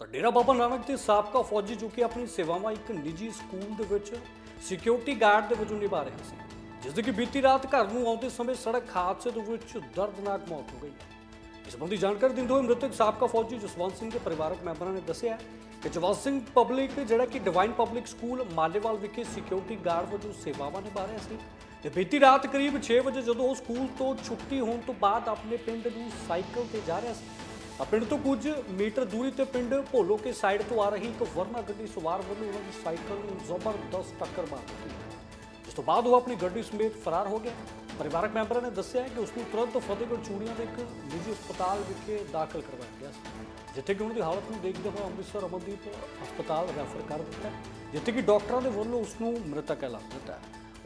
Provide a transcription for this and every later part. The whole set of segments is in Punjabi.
ਤਾਂ ਡੇਰਾ ਬਾਬਾ ਨਾਨਕ ਦੇ ਸਾਬਕਾ ਫੌਜੀ ਜੋ ਕਿ ਆਪਣੀ ਸੇਵਾਵਾਂ ਇੱਕ ਨਿੱਜੀ ਸਕੂਲ ਦੇ ਵਿੱਚ ਸਿਕਿਉਰਿਟੀ ਗਾਰਡ ਦੇ ਵਜੋਂ ਨਿਭਾ ਰਹੇ ਸੀ, ਜਿਸ ਦੀ ਕਿ ਬੀਤੀ ਰਾਤ ਘਰ ਨੂੰ ਆਉਂਦੇ ਸਮੇਂ ਸੜਕ ਹਾਦਸੇ ਦੇ ਵਿੱਚ ਦਰਦਨਾਕ ਮੌਤ ਹੋ ਗਈ ਇਸ ਸੰਬੰਧੀ ਜਾਣਕਾਰੀ ਦਿੰਦੇ ਹੋਏ ਮ੍ਰਿਤਕ ਸਾਬਕਾ ਫੌਜੀ ਜਸਵੰਤ ਸਿੰਘ ਦੇ ਪਰਿਵਾਰਕ ਮੈਂਬਰਾਂ ਨੇ ਦੱਸਿਆ ਕਿ ਜਸਵੰਤ ਸਿੰਘ ਪਬਲਿਕ ਜਿਹੜਾ ਕਿ ਡਿਵਾਈਨ ਪਬਲਿਕ ਸਕੂਲ ਮਾਲੇਵਾਲ ਵਿਖੇ ਸਿਕਿਉਰਿਟੀ ਗਾਰਡ ਵਜੋਂ ਸੇਵਾਵਾਂ ਨਿਭਾ ਰਿਹਾ ਸੀ ਤੇ ਬੀਤੀ ਰਾਤ ਕਰੀਬ 6 ਵਜੇ ਜਦੋਂ ਉਹ ਸਕੂਲ ਤੋਂ ਛੁੱਟੀ ਹੋਣ ਤੋਂ ਬਾਅਦ ਆਪਣੇ ਪਿੰਡ ਨੂੰ ਸਾਈਕਲ ਤੇ ਜਾ ਰਿਹਾ ਸੀ ਤਾਂ ਪਿੰਡ ਤੋਂ ਕੁਝ ਮੀਟਰ ਦੂਰੀ ਤੇ ਪਿੰਡ ਭੋਲੋ ਕੇ ਸਾਈਡ ਤੋਂ ਆ ਰਹੀ ਇੱਕ ਵਰਨਾ ਗੱਡੀ ਸਵਾਰ ਵੱਲੋਂ ਉਹਨਾਂ ਦੀ ਸਾਈਕਲ ਨੂੰ ਜ਼ਬਰਦਸਤ ਟੱਕਰ ਮਾਰ ਦਿੱਤੀ। ਇਸ ਤੋਂ ਬਾਅਦ ਉਹ ਆਪਣੀ ਗੱਡੀ ਸਮੇਤ ਫਰਾਰ ਹੋ ਗਿਆ ਪਰਿਵਾਰਕ ਮੈਂਬਰਾਂ ਨੇ ਦੱਸਿਆ ਕਿ ਉਸ ਨੂੰ ਤੁਰੰਤ ਫਤਿਹਗੜ੍ਹ ਚੂੜੀਆਂ ਦੇ ਇੱਕ ਨਿੱਜੀ ਹਸਪਤਾਲ ਵਿਖੇ ਦਾਖਲ ਕਰਵਾਇਆ ਗਿਆ ਸੀ, ਜਿੱਥੇ ਕਿ ਉਹਨਾਂ ਦੀ ਹਾਲਤ ਨੂੰ ਦੇਖਦੇ ਹੋਏ ਅੰਮ੍ਰਿਤਸਰ ਅਮਨਦੀਪ ਹਸਪਤਾਲ ਰੈਫਰ ਕਰ ਦਿੱਤਾ। ਜਿੱਥੇ ਕਿ ਡਾਕਟਰਾਂ ਦੇ ਵੱਲੋਂ ਉਸ ਨੂੰ ਮ੍ਰਿਤਕ ਐਲਾਨ ਦਿੱਤਾ।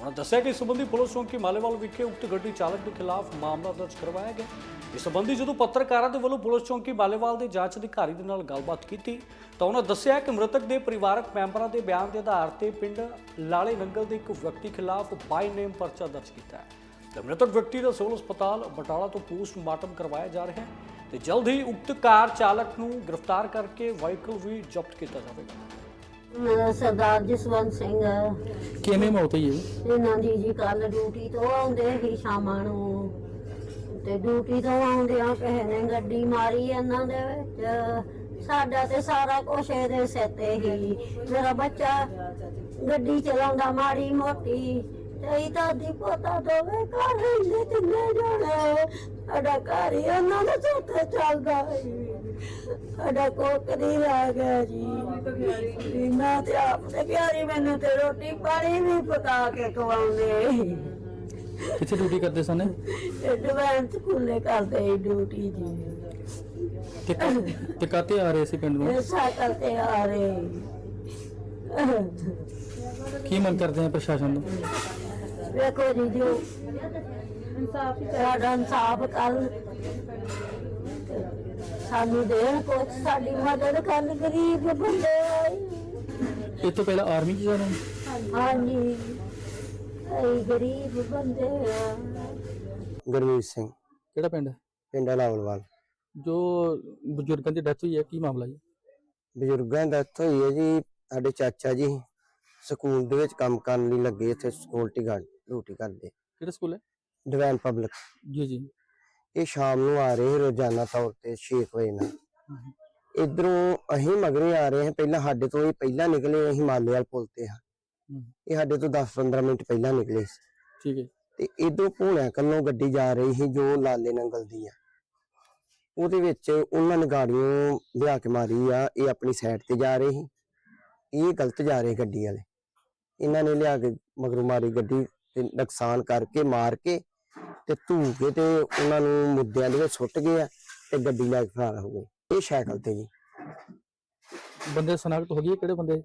ਉਹਨਾਂ ਦੱਸਿਆ ਕਿ ਇਸ ਸੰਬੰਧੀ ਪੁਲਿਸ ਚੌਂਕੀ ਮਾਲੇਵਾਲ ਵਿਖੇ ਉਕਤ ਗੱਡੀ ਚਾਲਕ ਦੇ ਖਿਲਾਫ ਮਾਮਲਾ ਦਰਜ ਕਰਵਾਇਆ ਗਿਆ। ਇਸ ਸੰਬੰਧੀ ਜਦੋਂ ਪੱਤਰਕਾਰਾਂ ਦੇ ਵੱਲੋਂ ਪੁਲਿਸ ਚੌਂਕੀ ਮਾਲੇਵਾਲ ਦੇ ਜਾਂਚ ਅਧਿਕਾਰੀ ਦੇ ਨਾਲ ਗੱਲਬਾਤ ਕੀਤੀ, ਤਾਂ ਉਹਨਾਂ ਦੱਸਿਆ ਕਿ ਮ੍ਰਿਤਕ ਦੇ ਪਰਿਵਾਰਕ ਮੈਂਬਰਾਂ ਦੇ ਬਿਆਨ ਦੇ ਆਧਾਰ ਤੇ ਪਿੰਡ ਲਾਲੇ ਨੰਗਲ ਦੇ ਇੱਕ ਵਿਅਕਤੀ ਖਿਲਾਫ ਬਾਈ ਨੇਮ ਪਰਚਾ ਦਰਜ ਕੀਤਾ ਹੈ। ਤੇ ਮ੍ਰਿਤਕ ਵਿਅਕਤੀ ਦਾ ਸਿਵਲ ਹਸਪਤਾਲ ਬਟਾਲਾ ਤੋਂ ਪੋਸਟਮਾਰਟਮ ਕਰਵਾਇਆ ਜਾ ਰਿਹਾ ਹੈ ਤੇ ਜਲਦ ਹੀ ਉਕਤ ਕਾਰ ਚਾਲਕ ਨੂੰ ਗ੍ਰਿਫਤਾਰ ਕਰਕੇ ਵਾਹੀਕਲ ਵੀ ਜ਼ਬਤ ਕੀਤਾ ਜਾਵੇਗਾ। ਮੇਰਾ ਸਰਦਾਰ ਜਸਵੰਤ ਸਿੰਘ ਕਿਵੇਂ ਮੌਤ ਹੋਈ ਹੈ ਇਹਨਾਂ ਦੀ ਜੀ ਕੱਲ ਡਿਊਟੀ ਤੋਂ ਆਉਂਦੇ ਹੀ ਸ਼ਾਮਾਂ ਨੂੰ। ਤੇ ਡਿਊਟੀ ਤੋਂ ਆਉਂਦਿਆਂ ਕਿਸੇ ਨੇ ਗੱਡੀ ਮਾਰੀ ਇਹਨਾਂ ਦੇ ਵਿੱਚ। ਸਾਡਾ ਤੇ ਸਾਰਾ ਕੁਛ ਇਹਦੇ ਸਿਰ ਤੇ ਹੀ। ਮੇਰਾ ਬੱਚਾ ਗੱਡੀ ਚਲਾਉਂਦਾ ਮਾੜੀ ਮੋਟੀ। ਤੇ ਇਹ ਤਾਂ ਦੀ ਪੋਤਾ ਦੋਵੇਂ ਘਰ ਰਹਿੰਦੇ ਤਿੰਨੇ ਜਣੇ ਸਾਡਾ ਘਰ ਹੀ ਉਹਨਾਂ ਦੇ ਸਿਰ ਤੇ ਚੱਲਦਾ ਸੀ ਸਾਡਾ ਕੋਕਰੀ ਲਾ ਗਿਆ ਜੀ ਵੀ ਮੈਂ ਤੇ ਆਪ ਤੇ ਪਿਆਰੀ ਮੈਨੂੰ ਤੇ ਰੋਟੀ ਪਾਣੀ ਵੀ ਪਕਾ ਕੇ ਖਵਾਉਂਦੇ ਕਿੱਥੇ ਡਿਊਟੀ ਕਰਦੇ ਸਨ ਐਡਵਾਂਸ ਸਕੂਲੇ ਕਰਦੇ ਸੀ ਡਿਊਟੀ ਜੀ ਤੇ ਤੇ ਕਾਤੇ ਆ ਰਹੇ ਸੀ ਪਿੰਡ ਨੂੰ ਇਹ ਸਾਈਕਲ ਤੇ ਆ ਰਹੇ ਕੀ ਮੰਗ ਕਰਦੇ ਆ ਪ੍ਰਸ਼ਾਸਨ ਤੋਂ ਵੇਖੋ ਜੀ ਜੋ ਸਾਡਾ ਇਨਸਾਫ ਕਰ ਸਾਨੂੰ ਦੇਣ ਕੁਛ ਸਾਡੀ ਮਦਦ ਕਰਨ ਗਰੀਬ ਬੰਦੇ। ਆਏ ਇਹ ਤੋਂ ਪਹਿਲਾਂ ਆਰਮੀ 'ਚ ਜਾਣਾ ਹਾਂਜੀ। ਅਸੀਂ ਗਰੀਬ ਬੰਦੇ ਆ। ਗੁਰਮੀਤ ਸਿੰਘ ਕਿਹੜਾ ਪਿੰਡ ਹੈ? ਪਿੰਡ ਲਾਵਲਵਾਲ ਜੋ ਬਜ਼ੁਰਗਾਂ ਦੀ ਡੈਥ ਹੋਈ ਹੈ ਕੀ ਮਾਮਲਾ ਜੀ? ਬਜ਼ੁਰਗਾਂ ਦਾ ਇੱਥੋਂ ਹੀ ਹੈ ਜੀ ਸਾਡੇ ਚਾਚਾ ਜੀ ਸਕੂਲ ਦੇ ਵਿੱਚ ਕੰਮ ਕਰਨ ਲਈ ਲੱਗੇ ਇੱਥੇ ਸਕਿਉਰਟੀ ਗਾਰਡ ਡਿਊਟੀ ਕਰਦੇ ਕਿਹੜਾ ਸਕੂਲ ਹੈ? ਡਿਵਾਈਨ ਪਬਲਿਕ ਜੀ ਜੀ। ਇਹ ਸ਼ਾਮ ਨੂੰ ਆ ਰਹੇ ਰੋਜ਼ਾਨਾ ਤੌਰ ਤੇ 6 ਵਜੇ ਨਾਲ। ਇਧਰੋਂ ਅਸੀਂ ਮਗਰੇ ਆ ਰਹੇ ਹਾਂ ਪਹਿਲਾਂ ਸਾਡੇ ਤੋਂ ਇਹ ਪਹਿਲਾਂ ਨਿਕਲੇ ਅਸੀਂ ਮਾਲੇਵਾਲ ਪੁਲ ਤੇ ਹਾਂ। ਇਹ ਸਾਡੇ ਤੋਂ 10-15 ਮਿੰਟ ਪਹਿਲਾਂ ਨਿਕਲੇ ਠੀਕ ਹੈ। ਤੇ ਇਧਰੋਂ ਭੂਣਿਆ ਕੱਲੋਂ ਗੱਡੀ ਜਾ ਰਹੀ ਸੀ ਜੋ ਲਾਲੇ ਨੰਗਲ ਦੀ ਆ। ਉਹਦੇ ਵਿੱਚ ਉਹਨਾਂ ਨੇ ਗਾੜੀਆਂ ਲਿਆ ਕੇ ਮਾਰੀ ਆ ਇਹ ਆਪਣੀ ਸਾਈਡ ਤੇ ਜਾ ਰਹੇ ਸੀ। ਇਹ ਗਲਤ ਜਾ ਰਹੇ ਗੱਡੀ ਵਾਲੇ। ਇਹਨਾਂ ਨੇ ਲਿਆ ਕੇ ਮਗਰੋਂ ਮਾਰੀ ਗੱਡੀ। ਤੇ ਨੁਕਸਾਨ ਕਰਕੇ ਮਾਰ ਕੇ ਤੇ ਧੂ ਕੇ ਤੇ ਉਹਨਾਂ ਨੂੰ ਮੁੱਦਿਆਂ ਦੇ ਵਿੱਚ ਸੁੱਟ ਗਏ ਆ ਤੇ ਗੱਡੀ ਲੈ ਕੇ ਫਰਾਰ ਹੋ ਗਏ। ਇਹ ਸਾਈਕਲ ਤੇ ਜੀ। ਬੰਦੇ ਸਨਾਖਤ ਹੋ ਗਈ ਹੈ ਕਿਹੜੇ ਬੰਦੇ?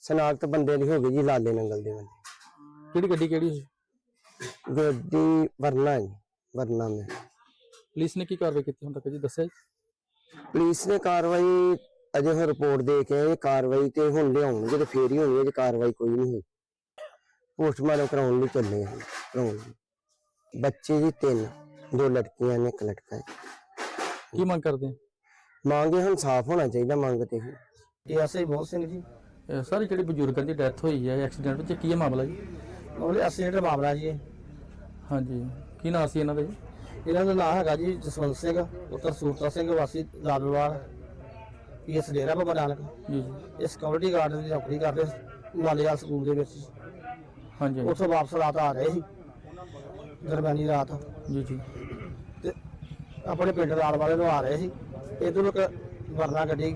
ਸਨਾਖਤ ਬੰਦੇ ਦੀ ਹੋ ਗਈ ਜੀ ਲਾਲੇ ਨੰਗਲ ਦੇ ਬੰਦੇ। ਕਿਹੜੀ ਗੱਡੀ ਕਿਹੜੀ ਸੀ? ਗੱਡੀ ਵਰਨਾ ਜੀ ਵਰਨਾ ਮੈਂ। ਪੁਲਿਸ ਨੇ ਕੀ ਕਾਰਵਾਈ ਕੀਤੀ ਹੁਣ ਤੱਕ ਜੀ ਦੱਸਿਆ ਜੀ? ਪੁਲਿਸ ਨੇ ਕਾਰਵਾਈ ਅਜੇ ਹੁਣ ਰਿਪੋਰਟ ਦੇ ਕੇ ਆਏ ਕਾਰਵਾਈ ਤੇ ਹੁਣ ਲਿਆਉਣਗੇ ਤੇ ਫੇਰ ਹੀ ਹੋਣੀ ਹੈ ਜੇ ਕਾਰਵਾਈ ਕੋਈ ਨਹੀਂ ਹੋਈ। ਪੋਸਟਮਾਰਟਮ ਕਰਾਉਣ ਲਈ ਚੱਲੇ ਹਾਂ ਕਰਾਉਣ ਲਈ। ਬੱਚੇ ਜੀ ਤਿੰਨ ਦੋ ਲੜਕੀਆਂ ਨੇ ਇੱਕ ਲੜਕਾ ਹੈ। ਕੀ ਮੰਗ ਕਰਦੇ ਮੰਗੇ ਹੁਣ ਸਾਫ਼ ਹੋਣਾ ਚਾਹੀਦਾ ਮੰਗ ਤੇ ਹੀ ਇਹ ਐਸਆਈ ਮੋਹਨ ਸਿੰਘ ਜੀ। ਸਾਰੇ ਜਿਹੜੇ ਬਜ਼ੁਰਗਾਂ ਦੀ ਡੈਥ ਹੋਈ ਹੈ ਐਕਸੀਡੈਂਟ ਵਿੱਚ ਕੀ ਹੈ ਮਾਮਲਾ ਜੀ? ਉਹਦੇ ਐਕਸੀਡੈਂਟ ਦਾ ਮਾਮਲਾ ਜੀ ਇਹ। ਹਾਂਜੀ ਕੀ ਨਾਂ ਸੀ ਇਹਨਾਂ ਦਾ ਜੀ? ਇਹਨਾਂ ਦਾ ਨਾਮ ਹੈਗਾ ਜੀ ਜਸਵੰਤ ਸਿੰਘ ਪੁੱਤਰ ਸੂਰਤਾ ਸਿੰਘ ਵਾਸੀ ਲਾਲਵਾਲ ਪੀਐਸ ਡੇਰਾ ਬਾਬਾ ਨਾਨਕ। ਜੀ ਜੀ। ਇਹ ਸਿਕਿਉਰਿਟੀ ਗਾਰਡ ਦੀ ਨੌਕਰੀ ਕਰਦੇ ਮਾਲੇਵਾਲ ਸਕੂਲ ਦੇ ਵਿੱਚ। ਹਾਂਜੀ। ਉੱਥੋਂ ਵਾਪਸ ਰਾਤ ਆ ਰਹੇ ਸੀ ਦਰਮਿਆਨੀ ਰਾਤ ਜੀ ਜੀ ਤੇ ਆਪਣੇ ਪਿੰਡ ਰਾਲ ਵਾਲੇ ਨੂੰ ਆ ਰਹੇ ਸੀ ਇਧਰੋਂ ਇੱਕ ਵਰਨਾ ਗੱਡੀ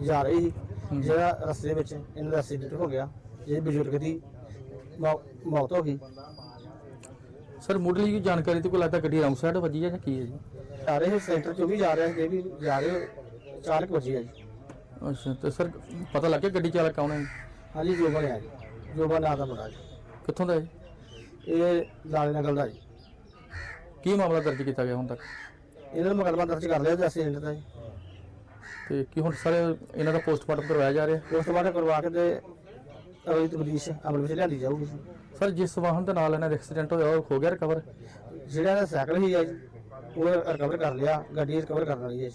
ਜਾ ਰਹੀ ਸੀ। ਜਿਹੜਾ ਰਸਤੇ ਵਿੱਚ ਇਹਨਾਂ ਦਾ ਐਕਸੀਡੈਂਟ ਹੋ ਗਿਆ ਇਹ ਬਜ਼ੁਰਗ ਦੀ ਮੌ- ਮੌਤ ਹੋ ਗਈ ਸਰ ਮੁੱਢਲੀ ਕੋਈ ਜਾਣਕਾਰੀ ਤੇ ਕੋਈ ਲੱਗਦਾ ਗੱਡੀ ਰੌਂਗ ਸਾਈਡ ਵੱਜੀ ਹੈ ਜਾਂ ਕੀ ਹੈ ਜੀ ਜਾ ਰਹੇ ਸੈਂਟਰ ਚੋਂ ਵੀ ਜਾ ਰਹੇ ਸੀ ਇਹ ਵੀ ਜਾ ਰਹੇ ਚਾਲਕ ਵਜੇ ਆ ਜੀ ਅੱਛਾ ਤੇ ਸਰ ਪਤਾ ਲੱਗ ਗਿਆ ਗੱਡੀ ਚਾਲਕ ਕੌਣ ਹੈ ਜੀ? ਹਾਂਜੀ ਜੋ ਬਣਿਆ ਜੀ ਜੋ ਬਣਾ ਦਾ ਮੁੰਡਾ ਜੀ। ਕਿੱਥੋਂ ਦਾ ਹੈ ਜੀ? ਇਹ ਲਾਲੇ ਨਗਲ ਦਾ ਜੀ। ਕੀ ਮਾਮਲਾ ਦਰਜ ਕੀਤਾ ਗਿਆ ਹੁਣ ਤੱਕ? ਇਹਨਾਂ ਨੂੰ ਮੁਕੱਦਮਾ ਦਰਜ ਕਰ ਲਿਆ ਜੀ ਐਕਸੀਡੈਂਟ ਦਾ ਜੀ। ਤੇ ਕੀ ਹੁਣ ਸਾਰੇ ਇਹਨਾਂ ਦਾ ਪੋਸਟਮਾਰਟਮ ਕਰਵਾਇਆ ਜਾ ਰਿਹਾ? ਪੋਸਟਮਾਰਟਮ ਕਰਵਾ ਕੇ ਤੇ ਅਗਲੀ ਤਬਦੀਸ਼ ਅਮਲ ਵਿੱਚ ਲਿਆਂਦੀ ਜਾਊਗੀ ਸਰ ਜਿਸ ਵਾਹਨ ਦੇ ਨਾਲ ਇਹਨਾਂ ਦਾ ਐਕਸੀਡੈਂਟ ਹੋਇਆ ਉਹ ਹੋ ਗਿਆ ਰਿਕਵਰ ਜਿਹੜਾ ਇਹਦਾ ਸਾਈਕਲ ਹੀ ਆ ਜੀ ਉਹ ਰਿਕਵਰ ਕਰ ਲਿਆ ਗੱਡੀ ਰਿਕਵਰ ਕਰਨ ਵਾਲੀ ਹੈ ਜੀ।